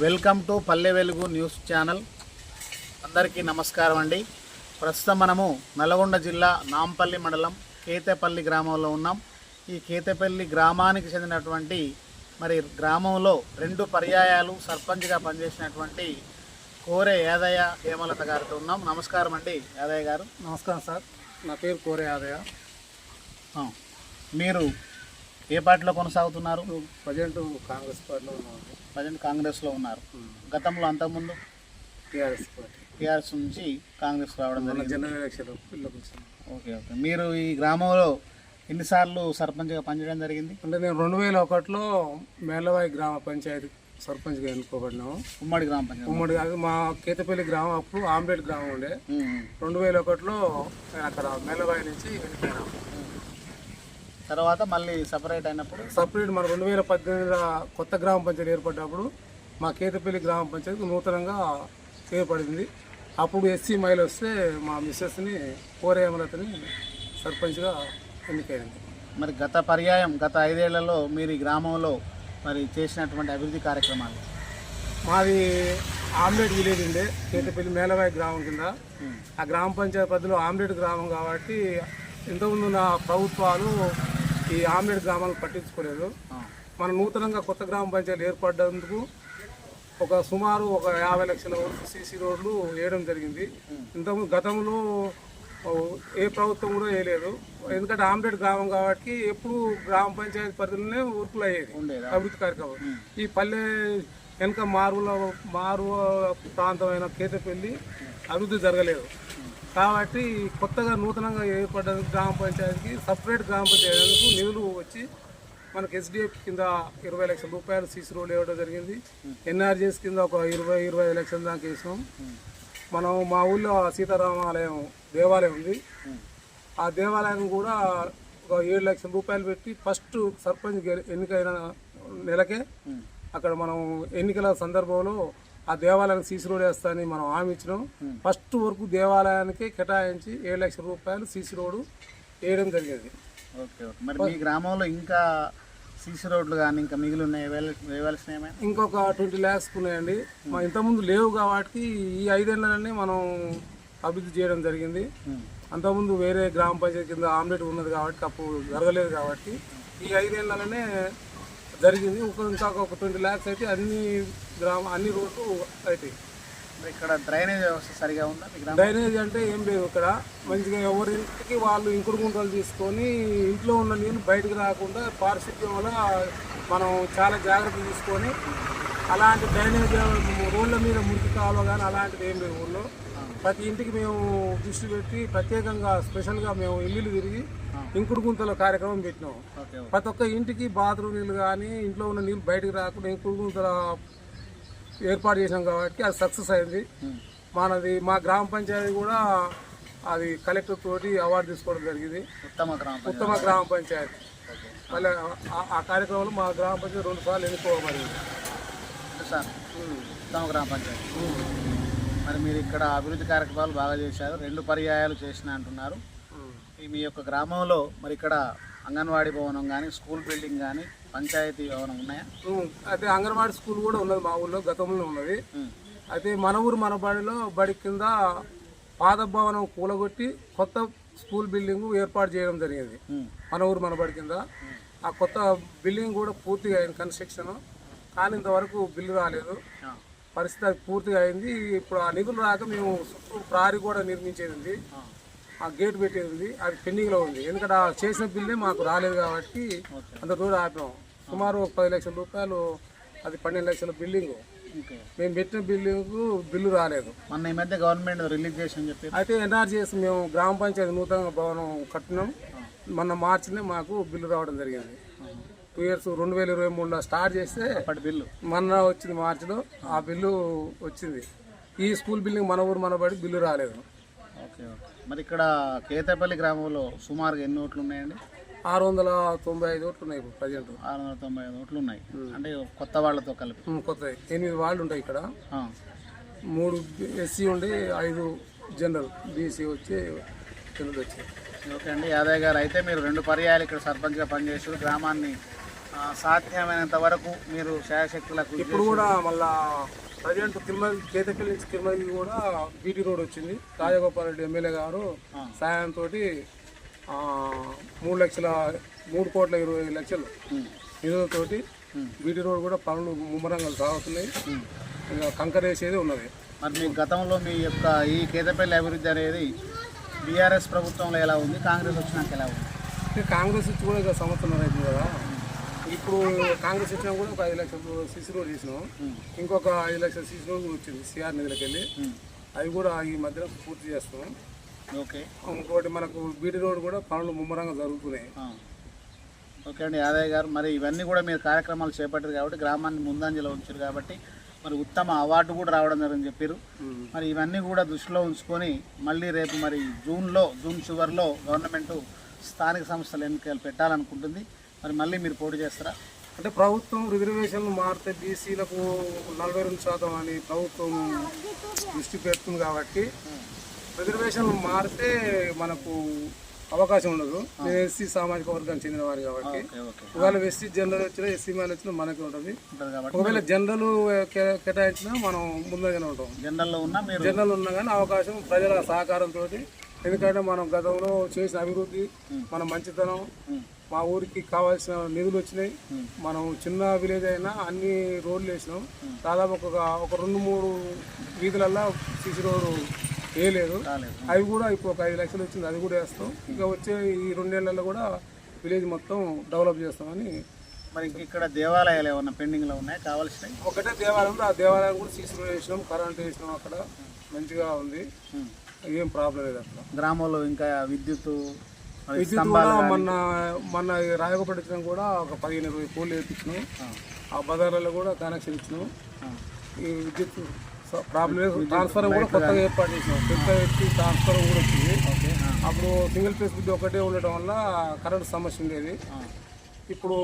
Welcome to Palle Velugu news channel. అందరికీ నమస్కారం అండి. ప్రస్తుతం మనము నల్గొండ జిల్లా నాంపల్లి మండలం కేతేపల్లి గ్రామంలో ఉన్నాం. ఈ కేతేపల్లి గ్రామానికి చెందినటువంటి మరి గ్రామంలో రెండు పర్యాయాలు సర్పంచ్గా పనిచేసినటువంటి కోరే యాదయ్య హేమలత గారితో ఉన్నాం. నమస్కారం అండి యాదయ్య గారు. నమస్కారం సార్. నా పేరు కోరే యాదయ్య. మీరు ఏ పార్టీలో కొనసాగుతున్నారు? ప్రజెంట్ కాంగ్రెస్ పార్టీలో ఉన్నాను ప్రజెంట్ కాంగ్రెస్లో ఉన్నారు. గతంలో అంతకుముందు టీఆర్ఎస్ పార్టీ. టీఆర్ఎస్ నుంచి కాంగ్రెస్ రావడం జరిగింది. Okay okay. మీరు ఈ గ్రామంలో ఎన్నిసార్లు సర్పంచ్గా పనిచేయడం జరిగింది? అంటే నేను రెండు వేల ఒకటిలో మేలవాయి గ్రామ పంచాయతీ సర్పంచ్గా ఎన్నుకోబడినాము. ఉమ్మడి గ్రామ పంచాయతీ. ఉమ్మడి మా కేతపల్లి గ్రామం అప్పుడు ఆంబేడ్ గ్రామం ఉండే. రెండు వేల ఒకటిలో అక్కడ మేలవాయి నుంచి తర్వాత మళ్ళీ సపరేట్ అయినప్పుడు సపరేట్ మన రెండు వేల పద్దెనిమిదిలో కొత్త గ్రామ పంచాయతీ ఏర్పడ్డప్పుడు మా కేతపల్లి గ్రామ పంచాయతీ నూతనంగా ఏర్పడింది అప్పుడు ఎస్సీ మహిళ వస్తే మా మిస్సెస్ని కోరేమలతని సర్పంచ్గా ఎన్నికైంది. మరి గత పర్యాయం గత ఐదేళ్ళలో మీరు ఈ గ్రామంలో మరి చేసినటువంటి అభివృద్ధి కార్యక్రమాలు? మాది ఆమ్లెట్ విలేజ్ ఉండే కేతపల్లి మేలవాయి గ్రామం కింద. ఆ గ్రామ పంచాయతీ పరిధిలో ఆమ్లెట్ గ్రామం కాబట్టి ఇంతకుముందు ఉన్న ప్రభుత్వాలు ఈ ఆమ్లెట్ గ్రామాలను పట్టించుకోలేదు. మన నూతనంగా కొత్త గ్రామ పంచాయతీ ఏర్పడ్డందుకు ఒక సుమారు ఒక యాభై లక్షల వరకు సీసీ రోడ్లు వేయడం జరిగింది. ఇంతకుముందు గతంలో ఏ ప్రభుత్వం కూడా వేయలేదు. ఎందుకంటే ఆమ్లెట్ గ్రామం కాబట్టి ఎప్పుడు గ్రామ పంచాయతీ పరిధిలోనే వర్కులు అయ్యేది అభివృద్ధి కార్యక్రమం. ఈ పల్లె వెనక మారుల మారు ప్రాంతమైన కేతపల్లి అభివృద్ధి జరగలేదు. కాబట్టి కొత్తగా నూతనంగా ఏర్పడ్డ గ్రామ పంచాయతీకి సపరేట్ గ్రామ పంచాయతీకి నిధులు వచ్చి మనకు ఎస్డిఎఫ్ కింద ఇరవై లక్షల రూపాయలు సీసీ రోడ్లు ఇవ్వడం జరిగింది. ఎన్ఆర్జీఎస్ కింద ఒక ఇరవై ఇరవై ఐదు లక్షల దాకా వేసినాం. మనం మా ఊళ్ళో సీతారామాలయం దేవాలయం ఉంది. ఆ దేవాలయం కూడా ఒక ఏడు లక్షల రూపాయలు పెట్టి ఫస్ట్ సర్పంచ్ ఎన్నికైన నెలకే అక్కడ మనం ఎన్నికల సందర్భంలో ఆ దేవాలయానికి సీసీ రోడ్ వేస్తానని మనం హామీ ఇచ్చినాం. ఫస్ట్ వరకు దేవాలయానికి కేటాయించి ఏడు లక్షల రూపాయలు సీసీ రోడ్డు వేయడం జరిగింది. Okay okay. మరి మీ గ్రామంలో ఇంకా సీసీ రోడ్లు కానీ ఇంకా మిగిలి ఉన్నాయి వేయవలసిన ఇంకొక ట్వంటీ ల్యాక్స్ ఉన్నాయండి. మా ఇంతకుముందు లేవు కాబట్టి ఈ ఐదేళ్ళనే మనం అభివృద్ధి చేయడం జరిగింది. అంతకుముందు వేరే గ్రామ పంచాయతీ కింద ఆమ్లెట్ ఉన్నది కాబట్టి అప్పుడు జరగలేదు కాబట్టి ఈ ఐదేళ్ళనే జరిగింది. ఒక ఇంకా ఒక ట్వంటీ ల్యాక్స్ అయితే అన్ని గ్రామ అన్ని రోడ్లు అవుతాయి ఇక్కడ డ్రైనేజ్ వ్యవస్థ సరిగా ఉందా డ్రైనేజ్ అంటే ఏం లేదు ఇక్కడ. మంచిగా ఎవరింటికి వాళ్ళు ఇంకుడు గుంటలు తీసుకొని ఇంట్లో ఉన్న నీళ్ళు బయటకు రాకుండా పారిశుద్ధ్యం వల్ల మనం చాలా జాగ్రత్త తీసుకొని అలాంటి డ్రైనేజ్ రోడ్ల మీద మురికి కాలువ కానీ అలాంటిది ఏం లేదు ఊళ్ళో ప్రతి ఇంటికి మేము దృష్టి పెట్టి ప్రత్యేకంగా స్పెషల్గా మేము ఇల్లు తిరిగి ఇంకుడు గుంతల కార్యక్రమం పెట్టినాం. ప్రతి ఒక్క ఇంటికి బాత్రూమ్ నీళ్ళు కానీ ఇంట్లో ఉన్న నీళ్ళు బయటకు రాకుండా ఇంకుడు గుంతల ఏర్పాటు చేసాం కాబట్టి అది సక్సెస్ అయింది. మనది మా గ్రామ పంచాయతీ కూడా అది కలెక్టర్ తోటి అవార్డు తీసుకోవడం జరిగింది. ఉత్తమ గ్రామ పంచాయతీ. ఉత్తమ గ్రామ పంచాయతీ. మళ్ళీ ఆ- కార్యక్రమంలో మా గ్రామ పంచాయతీ రెండు సార్లు ఎన్నుకోబడింది. సార్. ఉత్తమ గ్రామ పంచాయతీ. మరి మీరు ఇక్కడ అభివృద్ధి కార్యక్రమాలు బాగా చేశారు. రెండు పర్యాయాలు చేసిన అంటున్నారు. ఈ మీ యొక్క గ్రామంలో మరి ఇక్కడ అంగన్వాడీ భవనం కానీ స్కూల్ బిల్డింగ్ కానీ పంచాయతీ భవనం ఉన్నాయా? అయితే అంగన్వాడీ స్కూల్ కూడా ఉన్నది మా ఊళ్ళో గతంలో ఉన్నది. అయితే మన ఊరు మన బడిలో బడి కింద పాత భవనం కూలగొట్టి కొత్త స్కూల్ బిల్డింగ్ ఏర్పాటు చేయడం జరిగింది. మన ఊరు మన బడి కింద. ఆ కొత్త బిల్డింగ్ కూడా పూర్తిగా అయింది కన్స్ట్రక్షన్. కానీ ఇంతవరకు బిల్లు రాలేదు. పరిస్థితి అది పూర్తిగా అయింది. ఇప్పుడు ఆ నిధులు రాక మేము చుట్టూ ప్రారి కూడా నిర్మించేది ఉంది. ఆ. గేట్ పెట్టేది ఉంది. అది పెండింగ్లో ఉంది. ఎందుకంటే చేసిన బిల్లే మాకు రాలేదు కాబట్టి అంత రోజు ఆపినాం సుమారు ఒక పది లక్షల రూపాయలు అది పన్నెండు లక్షల బిల్డింగ్. మేము పెట్టిన బిల్డింగ్ బిల్లు రాలేదు. మొన్న ఈ మధ్య గవర్నమెంట్ రిలీజ్ చేసి చెప్పి. అయితే ఎన్ఆర్జీఎస్ మేము గ్రామ పంచాయతీ నూతన భవనం కట్టినాం. మొన్న మార్చినే మాకు బిల్లు రావడం జరిగింది. టూ ఇయర్స్ రెండు వేల ఇరవై మూడులో స్టార్ట్ చేస్తే అప్పటి బిల్లు. మొన్న వచ్చింది మార్చిలో ఆ బిల్లు వచ్చింది. ఈ స్కూల్ బిల్డింగ్ మన ఊరు మన బడి బిల్లు రాలేదు. Okay okay. మరి ఇక్కడ కేతపల్లి గ్రామంలో సుమారుగా ఎన్ని ఓట్లు ఉన్నాయండి? ఆరు వందల తొంభై ఐదు ఓట్లు ఉన్నాయి ఇప్పుడు ప్రజెంట్ ఆరు వందల తొంభై ఐదు ఓట్లు ఉన్నాయి అంటే కొత్త వాళ్ళతో కలిపి. కొత్త. ఎనిమిది వాళ్ళు ఉంటాయి ఇక్కడ. మూడు ఎస్సీ ఉండి ఐదు జనరల్. బీసీ వచ్చి జనరల్ వచ్చి ఓకే అండి. యాదయ్య గారు అయితే మీరు రెండు పర్యాయాలు ఇక్కడ సర్పంచ్గా పనిచేసి గ్రామాన్ని సాధ్యమైనంత వరకు మీరు శాయశక్తులకు ఇప్పుడు కూడా మళ్ళా ప్రజెంట్ తిరుమల కేతపల్లి నుంచి తిరుమలకి కూడా బీటీ రోడ్ వచ్చింది. రాజగోపాల్ రెడ్డి ఎమ్మెల్యే గారు సాయంతో మూడు లక్షల మూడు కోట్ల ఇరవై ఐదు లక్షలు నిధులతోటి బీటీ రోడ్ కూడా పనులు ముమ్మరంగా సాగుతున్నాయి. ఇంకా కంకర వేసేది ఉన్నది. మరి మీ గతంలో మీ యొక్క ఈ కేతపల్లి అభివృద్ధి అనేది బీఆర్ఎస్ ప్రభుత్వంలో ఎలా ఉంది? కాంగ్రెస్ వచ్చినాక ఎలా ఉంది? కాంగ్రెస్ వచ్చి కూడా ఇక సంవత్సరం అవుతుంది కదా. ఇప్పుడు కాంగ్రెస్ వచ్చినా కూడా ఒక ఐదు లక్షలు సిసి రోడ్ చేసినాం ఇంకొక ఐదు లక్షల సిసి రోడ్ వచ్చింది. సిఆర్ నిధులకి వెళ్ళి అవి కూడా ఈ మధ్యన పూర్తి చేస్తాం ఓకే ఇంకోటి మనకు బీటీ రోడ్ కూడా పనులు ముమ్మరంగా జరుగుతున్నాయి. ఓకే అండి యాదయ్య గారు మరి ఇవన్నీ కూడా మీరు కార్యక్రమాలు చేపట్టారు కాబట్టి గ్రామాన్ని ముందంజలో ఉంచారు కాబట్టి మరి ఉత్తమ అవార్డు కూడా రావడం జరిగిందని చెప్పారు. మరి ఇవన్నీ కూడా దృష్టిలో ఉంచుకొని మళ్ళీ రేపు మరి జూన్లో జూన్ చివరిలో గవర్నమెంట్ స్థానిక సంస్థల ఎన్నికలు పెట్టాలనుకుంటుంది. మరి మళ్ళీ మీరు పోటీ చేస్తారా? అంటే ప్రభుత్వం రిజర్వేషన్లు మారితే బీసీలకు నలభై రెండు శాతం అని ప్రభుత్వం దృష్టి పెడుతుంది కాబట్టి రిజర్వేషన్లు మారితే మనకు అవకాశం ఉండదు. నేను ఎస్సీ సామాజిక వర్గానికి చెందిన వారు కాబట్టి. ఒకవేళ ఎస్సీ జనరల్ వచ్చినా ఎస్సీ మ్యాన్ వచ్చినా మనకి ఉంటుంది. ఒకవేళ జనరల్ కేటాయించినా మనం ముందుగానే ఉంటాం. ఉన్న మీరు జనరల్ ఉన్నా కానీ అవకాశం ప్రజల సహకారంతో ఎందుకంటే మనం గతంలో చేసిన అభివృద్ధి మన మంచితనం మా ఊరికి కావాల్సిన నిధులు వచ్చినాయి. మనం చిన్న విలేజ్ అయినా అన్ని రోడ్లు వేసినాం. దాదాపు ఒక ఒక రెండు మూడు వీధులల్లో సీసీ రోడ్డు వేయలేదు అవి కూడా ఇప్పుడు ఒక ఐదు లక్షలు వచ్చింది అది కూడా వేస్తాం. ఇంకా వచ్చే ఈ రెండేళ్ళలో కూడా విలేజ్ మొత్తం డెవలప్ చేస్తామని మరి ఇంక ఇక్కడ దేవాలయాలు ఏమన్నా పెండింగ్లో ఉన్నాయి? కావాల్సినవి? ఒకటే దేవాలయం. ఆ దేవాలయం కూడా సీసీ వేసినాం కరెంట్ వేసినాం అక్కడ. మంచిగా ఉంది. ఏం ప్రాబ్లం లేదు అక్కడ. గ్రామంలో ఇంకా విద్యుత్ విద్యుత్ మొన్న మొన్న రాయకపడి వచ్చినా కూడా ఒక పదిహేను ఇరవై పోలు వేయించినాం ఆ. బజార్లలో కూడా కనెక్షన్ ఇచ్చినాం. ఈ విద్యుత్ ప్రాబ్లం లేదు. ట్రాన్స్ఫర్ కూడా కొత్తగా ఏర్పాటు చేసినాం పెద్ద ఎత్తి ట్రాన్స్ఫర్ కూడా వచ్చింది. అప్పుడు సింగిల్ ఫేస్ విద్యుత్ ఒకటే ఉండటం వల్ల కరెంట్ సమస్య ఉండేది. ఇప్పుడు